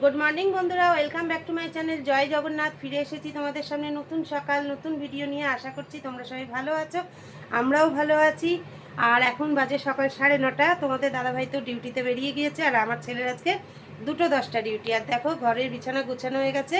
Good morning বন্ধুরা। Welcome back to my channel জয় জগন্নাথ ফিরে এসেছি তোমাদের সামনে নতুন সকাল, নতুন ভিডিও নিয়ে। আশা করছি তোমরা সবাই ভালো আছো, আমরাও ভালো আছি। আর এখন বাজে সকাল সাড়ে নটা। তোমাদের দাদাভাই তো ডিউটিতে বেরিয়ে গিয়েছে, আর আমার ছেলের আজকে দুটো দশটা ডিউটি আর দেখো, ঘরের বিছানা গুছানো হয়ে গেছে,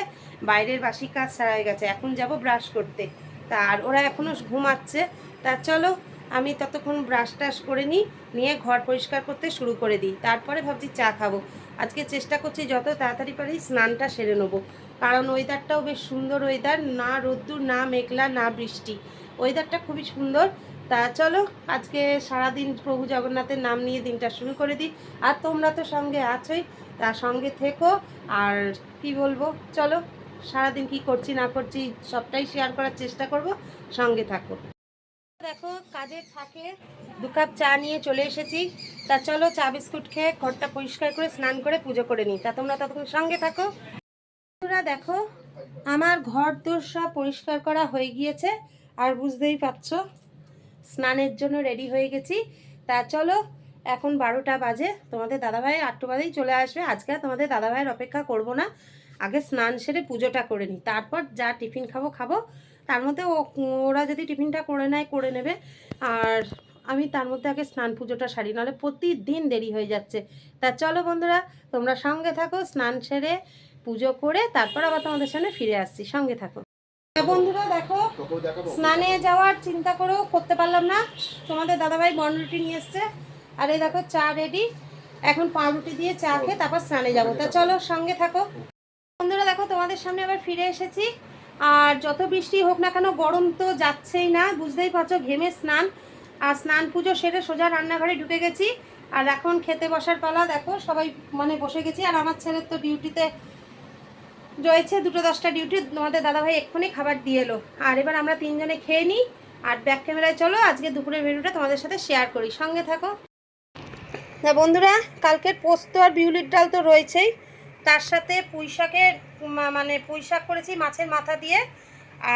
বাইরের বাসি কাজ সারা হয়ে গেছে। এখন যাব ব্রাশ করতে। তা আর ওরা এখনও ঘুমাচ্ছে। তা চলো, আমি ততক্ষণ ব্রাশ টাশ করে নিই, নিয়ে ঘর পরিষ্কার করতে শুরু করে দিই। তারপরে ভাবছি চা খাব। আজকে চেষ্টা করছি যত তাড়াতাড়ি পারি স্নানটা সেরে নেব। কারণ ওয়েদারটাও বেশ সুন্দর ওয়েদার না রোদ্দুর, না মেঘলা, না বৃষ্টি। ওয়েদারটা খুবই সুন্দর। তা চলো, আজকে সারাদিন প্রভু জগন্নাথের নাম নিয়ে দিনটা শুরু করে দিই। আর তোমরা তো সঙ্গে আছোই তার সঙ্গে থেকো। আর কি বলব, চলো, সারাদিন কি করছি, না করছি, সবটাই শেয়ার করার চেষ্টা করব। সঙ্গে থাকো। দেখো কাজের থাকে, দু কাপ চা নিয়ে চলে এসেছি। তা চলো চা বিস্কুট খেয়ে ঘরটা পরিষ্কার করে স্নান করে পুজো করে নিই। তা তোমরা ততক্ষণ সঙ্গে থাকো। বন্ধুরা দেখো, আমার ঘর দোর সব পরিষ্কার করা হয়ে গিয়েছে, আর বুঝতেই পারছ, স্নানের জন্য রেডি হয়ে গেছি। তা চলো, এখন বারোটা বাজে, তোমাদের দাদাভাই আটটা বাজেই চলে আসবে। আজকে তোমাদের দাদাভাইয়ের অপেক্ষা করব না, আগে স্নান সেরে পুজোটা করে নিই। তারপর যা টিফিন খাব খাব, তার মধ্যে ও- ওরা যদি টিফিনটা করে নেয়, করে নেবে। আর আমি তার মধ্যে আগে স্নান পুজোটা সারি নাহলে প্রতিদিন দেরি হয়ে যাচ্ছে। তা চলো বন্ধুরা তোমরা সঙ্গে থাকো স্নান সেরে পুজো করে তারপর আবার তোমাদের সামনে ফিরে আসছি। সঙ্গে থাকো। তা বন্ধুরা দেখো স্নানে যাওয়ার চিন্তা করেও করতে পারলাম না। তোমাদের দাদাভাই বনরুটি নিয়ে এসছে। আর এই দেখো চা রেডি এখন পাউরুটি দিয়ে চা খেয়ে তারপর স্নানে যাব। তা চলো সঙ্গে থাকো। বন্ধুরা দেখো তোমাদের সামনে আবার ফিরে এসেছি। আর যত বৃষ্টি হোক না কেন গরম তো যাচ্ছেই না। বুঝতেই পারছ ঘেমে স্নান। আর স্নান পুজো সেরে সোজা রান্নাঘরে ঢুকে গেছি। আর এখন খেতে বসার পালা, দেখো, সবাই মানে বসে গেছি। আর আমার ছেলের তো ডিউটিতে রয়েছে, দুটো দশটা ডিউটি। তোমাদের দাদাভাই এক্ষুনি খাবার দিয়ে এলো। আর এবার আমরা তিনজনে খেয়ে নিই। আর ব্যাক ক্যামেরায় চলো, আজকে দুপুরের মেনুটা তোমাদের সাথে শেয়ার করি। সঙ্গে থাকো। তা বন্ধুরা, কালকের পোস্ত আর বিউলির ডাল তো রয়েছেই। তার সাথে পুঁই শাকের মানে পুঁই শাক করেছি মাছের মাথা দিয়ে।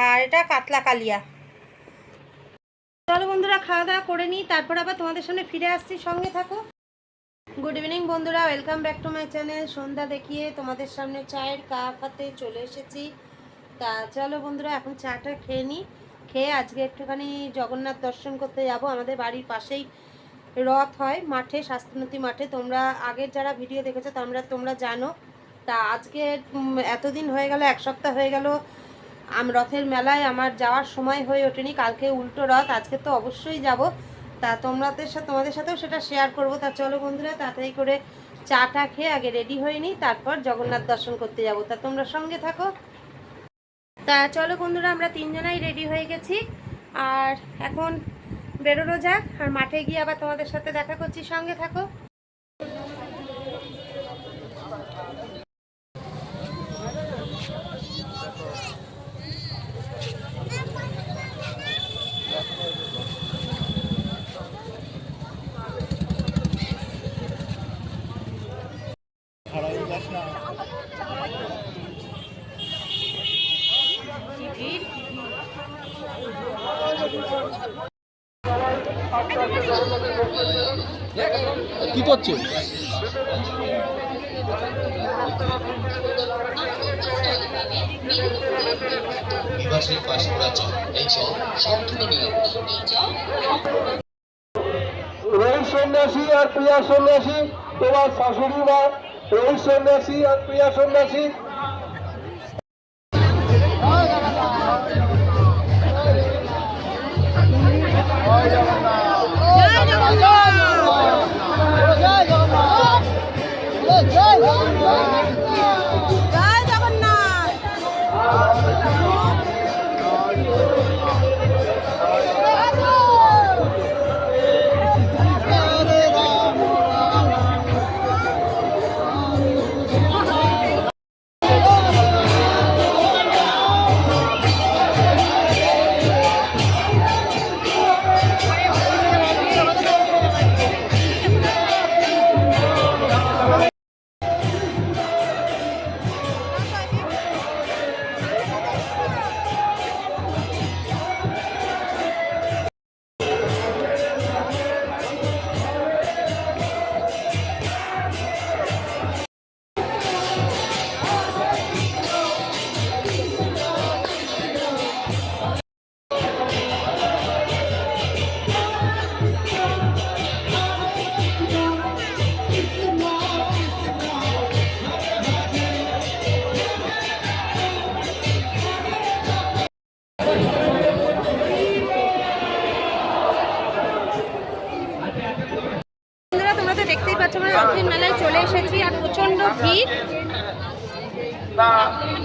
আর এটা কাতলা কালিয়া। চলো বন্ধুরা, খাওয়া দাওয়া করে নিই, তারপর আবার তোমাদের সামনে ফিরে আসছি, সঙ্গে থাকো। গুড ইভিনিং বন্ধুরা welcome back to my channel সন্ধ্যা দেখিয়ে তোমাদের সামনে চায়ের কাপ হাতে চলে এসেছি। তা চলো বন্ধুরা, এখন চাটা খেয়ে নিই, খেয়ে আজকে একটুখানি জগন্নাথ দর্শন করতে যাব। আমাদের বাড়ির পাশেই রথ হয়, মাঠে শাস্ত্রনতী মাঠে। তোমরা আগের যারা ভিডিও দেখেছ, তোমরা তোমরা জানো। তা আজকে এতদিন হয়ে গেল, এক সপ্তাহ হয়ে গেল আম রথের মেলায় আমার যাওয়ার সময় হয়ে ওঠেনি, কালকে উল্টো রথ, আজকে তো অবশ্যই যাব। তা তোমাদের সাথে তোমাদের সাথেও সেটা শেয়ার করব। তা চলো বন্ধুরা, তাড়াতাড়ি করে চাটা খেয়ে আগে রেডি হয়ে নিই তারপর জগন্নাথ দর্শন করতে যাব। তা তোমরা সঙ্গে থাকো। তা চলো বন্ধুরা, আমরা তিনজনাই রেডি হয়ে গেছি। আর এখন বেরোনো যাক, আর মাঠে গিয়ে আবার তোমাদের সাথে দেখা করছি। সঙ্গে থাকো। কি করছে? নিবাসের পাশে ওরা চল এই চল সম্পূর্ণ নিয়ম এই রোহিত সন্ন্যাসী আর প্রিয়া সন্ন্যাসী তোমার শাশুড়ি মা রোহিত সন্ন্যাসী আর প্রিয়া সন্ন্যাসী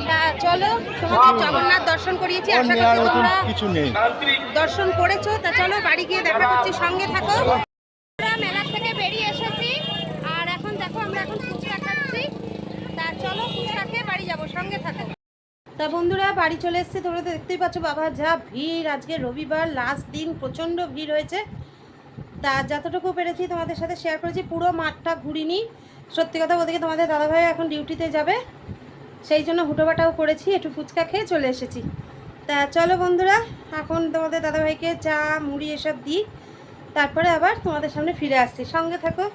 তা চলো তোমাদের জগন্নাথ দর্শন করিয়েছি আশা করছি তোমরা কিছু নেই। দর্শন করেছ তা চলো বাড়ি গিয়ে দেখা করছি সঙ্গে থাকো। আমরা মেলা থেকে বেরিয়ে এসেছি আর এখন দেখো আমরা এখন ফুচকা খাচ্ছি তা চলো ফুচকা খেয়ে বাড়ি যাব সঙ্গে থাকো। তা বন্ধুরা বাড়ি চলে এসেছি তোমরা তো দেখতেই পাচ্ছ বাবা যা ভিড়। আজকে রবিবার লাস্ট দিন প্রচণ্ড ভিড় হয়েছে। তা যতটুকু পেরেছি তোমাদের সাথে শেয়ার করেছি পুরো মাঠটা ঘুরিনি। সত্যি কথা বলতে তোমাদের দাদাভাই এখন ডিউটিতে যাবে। সেই জন্য হুটোবাটাও করেছি, একটু ফুচকা খেয়ে চলে এসেছি। তা চলো বন্ধুরা, এখন তোমাদের দাদাভাইকে চা, মুড়ি এসব দিই, তারপরে আবার তোমাদের সামনে ফিরে আসছি। সঙ্গে থাকো।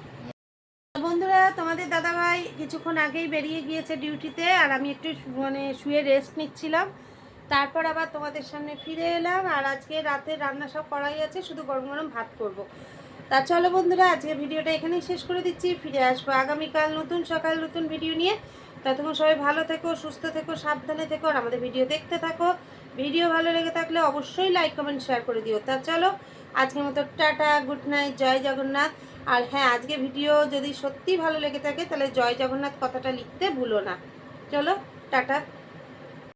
বন্ধুরা, তোমাদের দাদাভাই কিছুক্ষণ আগেই বেরিয়ে গিয়েছে ডিউটিতে, আর আমি একটু মানে শুয়ে রেস্ট নিচ্ছিলাম। তারপর আবার তোমাদের সামনে ফিরে এলাম, আর আজকে রাতে রান্না সব করাই আছে, শুধু গরম গরম ভাত করব। তা চলো বন্ধুরা, আজকে ভিডিওটা এখানেই শেষ করে দিচ্ছি, ফিরে আসব আগামীকাল নতুন সকাল, নতুন ভিডিও নিয়ে। ততক্ষণ সবাই ভালো থেকো, সুস্থ থেকো, সাবধানে থেকো, আর আমাদের ভিডিও দেখতে থাকো। ভিডিও ভালো লেগে থাকলে অবশ্যই লাইক কমেন্ট শেয়ার করে দিও। তা চলো, আজকের মতো টাটা গুড নাইট জয় জগন্নাথ। আর হ্যাঁ আজকে ভিডিও যদি সত্যি ভালো লেগে থাকে, তাহলে জয় জগন্নাথ কথাটা লিখতে ভুলো না। চলো, টাটা।